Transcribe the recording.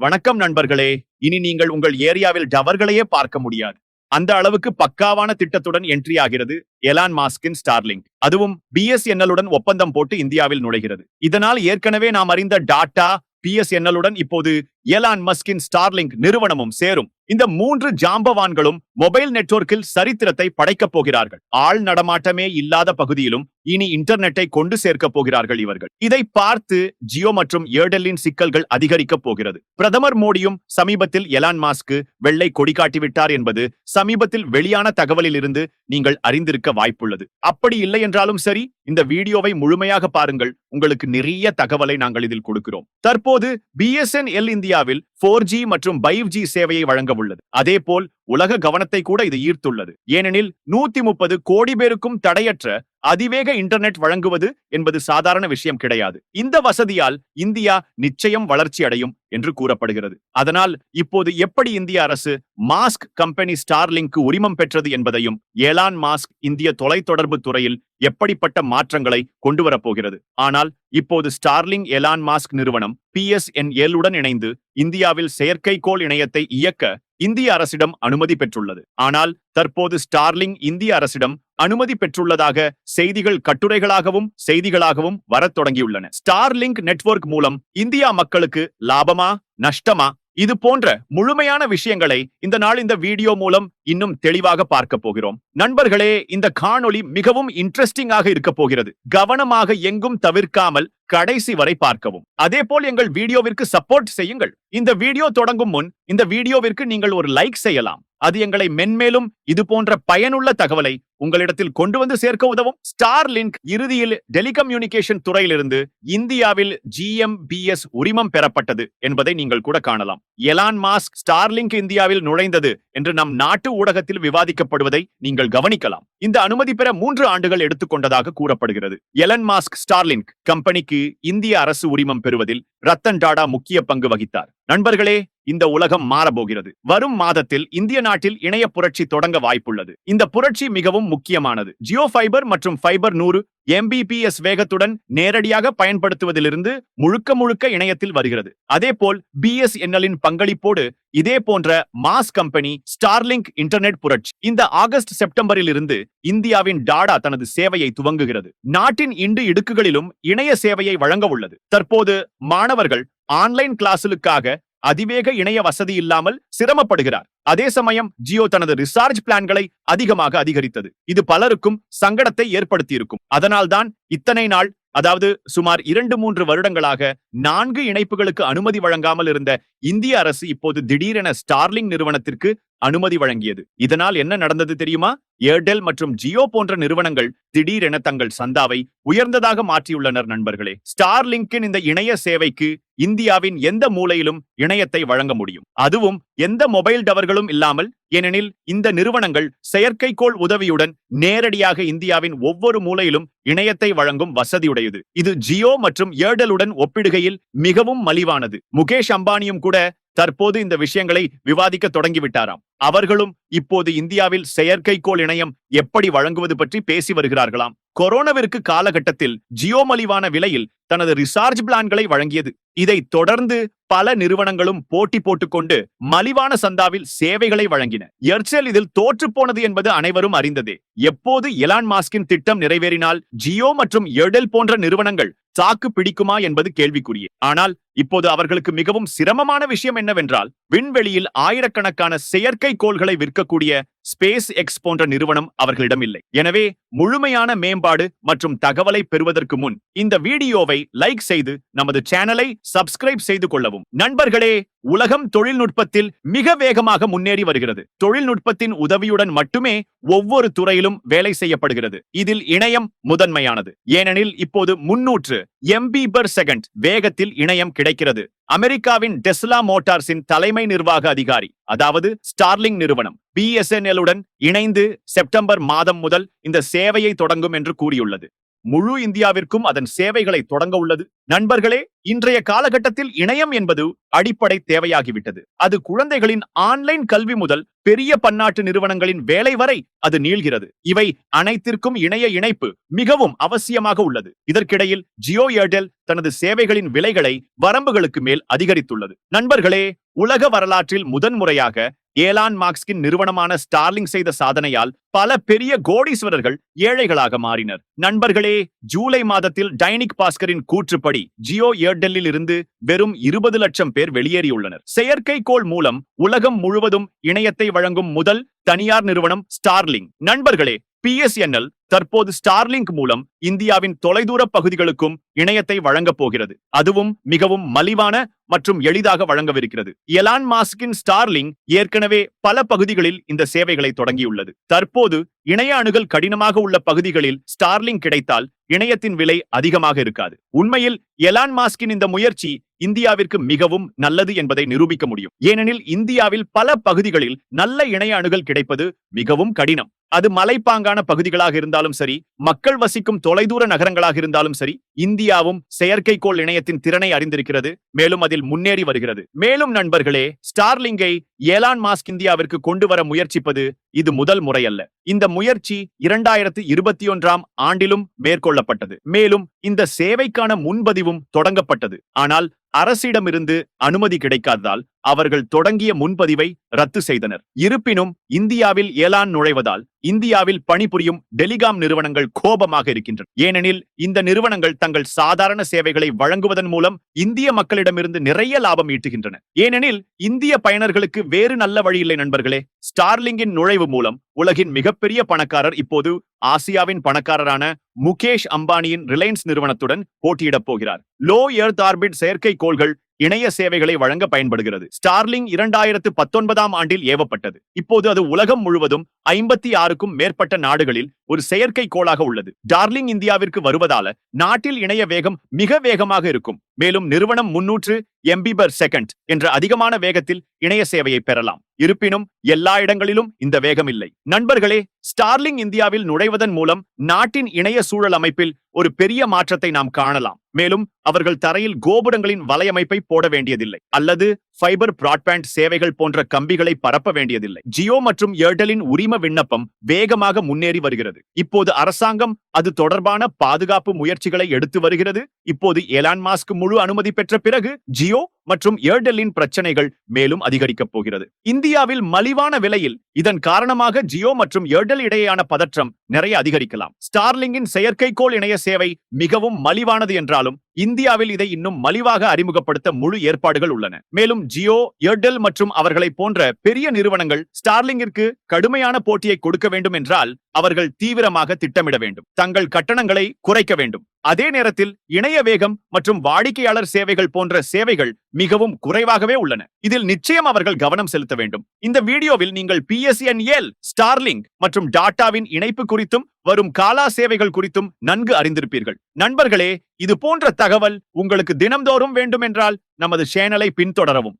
வணக்கம் நண்பர்களே. இனி நீங்கள் உங்கள் ஏரியாவில் டவர்களையே பார்க்க முடியாது. அந்த அளவுக்கு பக்காவான திட்டத்துடன் என்ட்ரி ஆகிறது எலான் மாஸ்கின் ஸ்டார்லிங் அதுவும் பிஎஸ்என்எல்லுடன் ஒப்பந்தம் போட்டு இந்தியாவில் நுழைகிறது. இதனால் ஏற்கனவே நாம் அறிந்த டாடா பிஎஸ்என்எல்லுடன் இப்போது எலான் மஸ்கின் ஸ்டார்லிங்க் நிறுவனமும் சேரும். இந்த மூன்று ஜாம்பவான்களும் மொபைல் நெட்வொர்க்கில் சரித்திரத்தை படைக்கப் போகிறார்கள். ஆள் நடமாட்டமே இல்லாத பகுதியிலும் இனி இன்டர்நெட்டை கொண்டு சேர்க்கப் போகிறார்கள் இவர்கள். இதை பார்த்து ஜியோ மற்றும் ஏர்டெல்லின் சிக்கல்கள் அதிகரிக்கப் போகிறது. பிரதமர் மோடியும் சமீபத்தில் எலான் மாஸ்க்கு வெள்ளை கொடி காட்டிவிட்டார் என்பது சமீபத்தில் வெளியான தகவலில் இருந்து நீங்கள் அறிந்திருக்க வாய்ப்புள்ளது. அப்படி இல்லை என்றாலும் சரி இந்த வீடியோவை முழுமையாக பாருங்கள். உங்களுக்கு நிறைய தகவலை நாங்கள் இதில் கொடுக்கிறோம். தற்போது பிஎஸ்என்எல் இந்தியாவில் போர் ஜி மற்றும் பைவ் ஜி சேவையை வழங்க உள்ளது அதேபோல் உலக கவனத்தை கூட இது ஈர்த்துள்ளது. ஏனெனில் நூத்தி முப்பது கோடி பேருக்கும் தடையற்ற அதிவேக இன்டர்நெட் வழங்குவது என்பது சாதாரண விஷயம் கிடையாது. இந்த வசதியால் இந்தியா நிச்சயம் வளர்ச்சி அடையும் என்று கூறப்படுகிறது. அதனால் இப்போது எப்படி இந்திய அரசு மாஸ்க் கம்பெனி ஸ்டார்லிங்க்கு உரிமம் பெற்றது என்பதையும் ஏலான் மாஸ்க் இந்திய தொலைத்தொடர்பு துறையில் எப்படிப்பட்ட மாற்றங்களை கொண்டு வரப்போகிறது ஆனால் இப்போது ஸ்டார்லிங் எலான் மாஸ்க் நிறுவனம் பி எஸ் என் உடன் இணைந்து இந்தியாவில் செயற்கைக்கோள் இணையத்தை இயக்க இந்திய அரசிடம் அனுமதி பெற்றுள்ளது. ஆனால் தற்போது ஸ்டார்லிங் இந்திய அரசிடம் அனுமதி பெற்றுள்ளதாக செய்திகள் கட்டுரைகளாகவும் செய்திகளாகவும் வரத் தொடங்கியுள்ளன. ஸ்டார்லிங்க் நெட்வொர்க் மூலம் இந்தியா மக்களுக்கு லாபமா நஷ்டமா? இது போன்ற முழுமையான விஷயங்களை இந்த நாள் இந்த வீடியோ மூலம் இன்னும் தெளிவாக பார்க்க போகிறோம். நண்பர்களே இந்த காணொளி மிகவும் இன்ட்ரெஸ்டிங்காக இருக்க போகிறது. கவனமாக எங்கும் தவிர்க்காமல் கடைசி வரை பார்க்கவும். அதே போல் எங்கள் வீடியோவிற்கு சப்போர்ட் செய்யுங்கள். இந்த வீடியோ தொடங்கும் முன் இந்த வீடியோவிற்கு நீங்கள் ஒரு லைக் செய்யலாம். அது எங்களை மென்மேலும் இது போன்ற பயனுள்ள தகவலை உங்களிடத்தில் கொண்டு வந்து சேர்க்க உதவும். ஸ்டார் லிங்க் இறுதியில் டெலிகம்யூனிகேஷன் துறையிலிருந்து இந்தியாவில் ஜிஎம்பிஎஸ் உரிமம் பெறப்பட்டது என்பதை நீங்கள் கூட காணலாம். எலான் மாஸ்க் ஸ்டார்லிங்க் இந்தியாவில் நுழைந்தது என்று நம் நாட்டு ஊடகத்தில் விவாதிக்கப்படுவதை நீங்கள் கவனிக்கலாம். இந்த அனுமதி பெற மூன்று ஆண்டுகள் எடுத்துக்கொண்டதாக கூறப்படுகிறது. எலன் மாஸ்க் ஸ்டார்லிங்க் கம்பெனிக்கு இந்திய அரசு உரிமம் பெறுவதில் ரத்தன் டாடா முக்கிய பங்கு வகித்தார். நண்பர்களே இந்த உலகம் மாறப்போகிறது. வரும் மாதத்தில் இந்திய நாட்டில் இணைய புரட்சி தொடங்க வாய்ப்புள்ளது. இந்த புரட்சி மிகவும் முக்கியமானது. ஜியோ ஃபைபர் மற்றும் ஃபைபர் நூறு எம்பிபிஎஸ் வேகத்துடன் நேரடியாக பயன்படுத்துவதிலிருந்து முழுக்க முழுக்க இணையத்தில் வருகிறது. அதேபோல் பிஎஸ்என்எல்லின் பங்களிப்போடு இதே போன்ற மாஸ் கம்பெனி ஸ்டார்லிங்க் இன்டர்நெட் புரட்சி. இந்த ஆகஸ்ட் செப்டம்பரில் இருந்து இந்தியாவின் டாடா தனது சேவையை துவங்குகிறது. நாட்டின் இண்டு இடுக்குகளிலும் இணைய சேவையை வழங்க உள்ளது. தற்போது மாணவர்கள் ஆன்லைன் கிளாஸுகளுக்காக அதிவேக இணைய வசதி இல்லாமல் சிரமப்படுகிறார். அதே சமயம் ஜியோ தனது ரிசார்ஜ் பிளான்களை அதிகமாக அதிகரித்தது. இது பலருக்கும் சங்கடத்தை ஏற்படுத்தியிருக்கும். அதனால்தான் இத்தனை நாள் அதாவது சுமார் இரண்டு மூன்று வருடங்களாக நான்கு இணைப்புகளுக்கு அனுமதி வழங்காமல் இருந்த இந்திய அரசு இப்போது திடீரென ஸ்டார்லிங் நிறுவனத்திற்கு அனுமதி வழங்கியது. இதனால் என்ன நடந்தது தெரியுமா? ஏர்டெல் மற்றும் ஜியோ போன்ற நிறுவனங்கள் திடீரென தங்கள் சந்தாவை உயர்ந்ததாக மாற்றியுள்ளனர் நண்பர்களே. ஸ்டார்லிங்கின் இந்த இணைய சேவைக்கு இந்தியாவின் எந்த மூலையிலும் இணையத்தை வழங்க முடியும். அதுவும் எந்த மொபைல் டவர்களும் இல்லாமல் ஏனெனில் இந்த நிறுவனங்கள் செயற்கைக்கோள் உதவியுடன் நேரடியாக இந்தியாவின் ஒவ்வொரு மூலையிலும் இணையத்தை வழங்கும் வசதியுடையது. இது ஜியோ மற்றும் ஏர்டெலுடன் ஒப்பிடுகையில் மிகவும் மலிவானது. முகேஷ் அம்பானியும் கூட தற்போது இந்த விஷயங்களை விவாதிக்க தொடங்கிவிட்டாராம். அவர்களும் இப்போது இந்தியாவில் செயற்கைக்கோள் இணையம் எப்படி வழங்குவது பற்றி பேசி வருகிறார்களாம். கொரோனாவிற்கு காலகட்டத்தில் ஜியோ மலிவான விலையில் தனது ரிசார்ஜ் பிளான்களை வழங்கியது. இதை தொடர்ந்து பல நிறுவனங்களும் போட்டி போட்டுக்கொண்டு மலிவான சந்தாவில் சேவைகளை வழங்கின. எர்செல் இதில் தோற்று போனது என்பது அனைவரும் அறிந்ததே. எப்போது எலான் மாஸ்கின் திட்டம் நிறைவேறினால் ஜியோ மற்றும் எர்டெல் போன்ற நிறுவனங்கள் தாக்கு பிடிக்குமா என்பது கேள்விக்குரிய ஆனால் இப்போது அவர்களுக்கு மிகவும் சிரமமான விஷயம் என்னவென்றால் விண்வெளியில் ஆயிரக்கணக்கான செயற்கை கோள்களை விற்கக்கூடிய ஸ்பேஸ் எக்ஸ் போன்ற நிறுவனம் அவர்களிடம் இல்லை. எனவே முழுமையான மேம்பாடு மற்றும் தகவலை பெறுவதற்கு முன் இந்த வீடியோவை லைக் செய்து நமது சேனலை சப்ஸ்கிரைப் செய்து கொள்ளவும். நண்பர்களே உலகம் தொழில்நுட்பத்தில் மிக வேகமாக முன்னேறி வருகிறது. தொழில்நுட்பத்தின் உதவியுடன் மட்டுமே ஒவ்வொரு துறையிலும் வேலை செய்யப்படுகிறது. இதில் இணையம் முதன்மையானது. ஏனெனில் இப்போது முன்னூற்று எம்பி பர் செகண்ட் வேகத்தில் இணையம் கிடைக்கிறது. அமெரிக்காவின் டெஸ்லா மோட்டார்ஸின் தலைமை நிர்வாக அதிகாரி அதாவது ஸ்டார்லிங் நிறுவனம். பிஎஸ்என்எல் உடன் இணைந்து செப்டம்பர் மாதம் முதல் இந்த சேவையை தொடங்கும் என்று கூறியுள்ளது. முழு இந்தியாவிற்கும் அதன் சேவைகளை தொடங்க உள்ளது. நண்பர்களே இன்றைய காலகட்டத்தில் இணையம் என்பது அடிப்படை தேவையாகிவிட்டது. அது குழந்தைகளின் ஆன்லைன் கல்வி முதல் பெரிய பன்னாட்டு நிறுவனங்களின் வேலை வரை அது நீள்கிறது. இவை அனைத்திற்கும் இணைய இணைப்பு மிகவும் அவசியமாக உள்ளது. இதற்கிடையில் ஜியோ ஏர்டெல் தனது சேவைகளின் விலைகளை வரம்புகளுக்கு மேல் அதிகரித்துள்ளது. நண்பர்களே உலக வரலாற்றில் முதன்முறையாக ஏலான் மார்க்ஸ்கின் நிறுவனமான ஸ்டார்லிங் செய்த சாதனையால் பல பெரிய கோடீஸ்வரர்கள் ஏழைகளாக மாறினர். நண்பர்களே ஜூலை மாதத்தில் டைனிக் பாஸ்கரின் கூற்றுப்படி ஜியோ ஏர்டெல்லில் இருந்து வெறும் இருபது லட்சம் பேர் வெளியேறியுள்ளனர். செயற்கைக்கோள் மூலம் உலகம் முழுவதும் இணையத்தை வழங்கும் முதல் தனியார் நிறுவனம் ஸ்டார்லிங். நண்பர்களே பிஎஸ்என்எல் தற்போது ஸ்டார்லிங்க் மூலம் இந்தியாவின் தொலைதூர பகுதிகளுக்கும் இணையத்தை வழங்கப் போகிறது. அதுவும் மிகவும் மலிவான மற்றும் எளிதாக வழங்கவிருக்கிறது. எலான் மாஸ்கின் ஸ்டார்லிங் ஏற்கனவே பல பகுதிகளில் இந்த சேவைகளை தொடங்கியுள்ளது. தற்போது இணைய அணுகல் கடினமாக உள்ள பகுதிகளில் ஸ்டார்லிங் கிடைத்தால் இணையத்தின் விலை அதிகமாக இருக்காது. உண்மையில் எலான் மாஸ்கின் இந்த முயற்சி இந்தியாவிற்கு மிகவும் நல்லது என்பதை நிரூபிக்க முடியும். ஏனெனில் இந்தியாவில் பல பகுதிகளில் நல்ல இணைய அணுகல் கிடைப்பது மிகவும் கடினம். அது மலைப்பாங்கான பகுதிகளாக இருந்தாலும் சரி மக்கள் வசிக்கும் தொலைதூர நகரங்களாக இருந்தாலும் சரி இந்தியாவும் செயற்கைக்கோள் இணையத்தின் திறனை அறிந்திருக்கிறது மேலும் அதில் முன்னேறி வருகிறது. மேலும் நண்பர்களே ஸ்டார்லிங்கை ஏலான் மாஸ்க் இந்தியாவிற்கு கொண்டு வர முயற்சிப்பது இது முதல் முறையல்ல. இந்த முயற்சி இரண்டாயிரத்து இருபத்தி ஒன்றாம் ஆண்டிலும் மேற்கொள்ளப்பட்டது. மேலும் இந்த சேவைக்கான முன்பதிவும் தொடங்கப்பட்டது. ஆனால் அரசிடமிருந்து அனுமதி கிடைக்காததால் அவர்கள் தொடங்கிய முன்பதிவை ரத்து செய்தனர். இருப்பினும் இந்தியாவில் ஏலான் நுழைவதால் இந்தியாவில் பணிபுரியும் டெலிகாம் நிறுவனங்கள் கோபமாக இருக்கின்றன. ஏனெனில் இந்த நிறுவனங்கள் தங்கள் சாதாரண சேவைகளை வழங்குவதன் மூலம் இந்திய மக்களிடமிருந்து நிறைய லாபம் ஈட்டுகின்றன. ஏனெனில் இந்திய பயனர்களுக்கு வேறு நல்ல வழி இல்லை நண்பர்களே. ஸ்டார்லிங்கின் நுழைவு மூலம் உலகின் மிகப்பெரிய பணக்காரர் இப்போது ஆசியாவின் பணக்காரரான முகேஷ் அம்பானியின் ரிலையன்ஸ் நிறுவனத்துடன் போட்டியிடப் போகிறார். லோ எர்த் ஆர்பிட் செயற்கைக்கோள்கள் இணைய சேவைகளை வழங்க பயன்படுகிறது. ஸ்டார்லிங் இரண்டாயிரத்து பத்தொன்பதாம் ஆண்டில் ஏவப்பட்டது. இப்போது அது உலகம் முழுவதும் ஐம்பத்தி ஆறுக்கும் மேற்பட்ட நாடுகளில் ஒரு செயற்கை கோளாக உள்ளது. டார்லிங் இந்தியாவிற்கு வருவதால நாட்டில் இணைய வேகம் மிக வேகமாக இருக்கும். மேலும் நிறுவனம் முன்னூற்று எம்பி பர் செகண்ட் என்ற அதிகமான வேகத்தில் இணைய சேவையை பெறலாம். இருப்பினும் எல்லா இடங்களிலும் இந்த வேகம் இல்லை நண்பர்களே ஸ்டார்லிங் இந்தியாவில் நுழைவதன் மூலம் நாட்டின் இணைய சூழல் அமைப்பில் ஒரு பெரிய மாற்றத்தை நாம் காணலாம். மேலும் அவர்கள் தரையில் கோபுரங்களின் வலையமைப்பை போட வேண்டியதில்லை. அல்லது ஃபைபர் பிராட்பேண்ட் சேவைகள் போன்ற கம்பிகளை பரப்ப வேண்டியதில்லை. ஜியோ மற்றும் ஏர்டெலின் உரிம விண்ணப்பம் வேகமாக முன்னேறி வருகிறது. இப்போது அரசாங்கம் அது தொடர்பான பாதுகாப்பு முயற்சிகளை எடுத்து வருகிறது. இப்போது எலான் மாஸ்க் முழு அனுமதி பெற்ற பிறகு ஜி ஜியோ மற்றும் ஏர்டெல்லின் பிரச்சனைகள் மேலும் அதிகரிக்கப் போகிறது. இந்தியாவில் மலிவான விலையில் இதன் காரணமாக ஜியோ மற்றும் ஏர்டெல் இடையேயான பதற்றம் நிறைய அதிகரிக்கலாம். ஸ்டார்லிங்கின் செயற்கைக்கோள் இணைய சேவை மிகவும் மலிவானது என்றாலும் இந்தியாவில் இதை இன்னும் மலிவாக அறிமுகப்படுத்த முழு ஏற்பாடுகள் உள்ளன. மேலும் ஜியோ ஏர்டெல் மற்றும் அவர்களை போன்ற பெரிய நிறுவனங்கள் ஸ்டார்லிங்கிற்கு கடுமையான போட்டியை கொடுக்க வேண்டும் என்றால் அவர்கள் தீவிரமாக திட்டமிட வேண்டும். தங்கள் கட்டணங்களை குறைக்க வேண்டும். அதே நேரத்தில் இணைய வேகம் மற்றும் வாடிக்கையாளர் சேவைகள் போன்ற சேவைகள் மிகவும் குறைவாகவே உள்ளன. இதில் நிச்சயம் அவர்கள் கவனம் செலுத்த வேண்டும். இந்த வீடியோவில் நீங்கள் பிஎஸ்என்எல் ஸ்டார்லிங் மற்றும் டாட்டாவின் இணைப்பு குறித்தும் வரும் காலா சேவைகள் குறித்தும் நன்கு அறிந்திருப்பீர்கள். நண்பர்களே இது போன்ற தகவல் உங்களுக்கு தினம்தோறும் வேண்டுமென்றால் நமது சேனலை பின்தொடரவும்.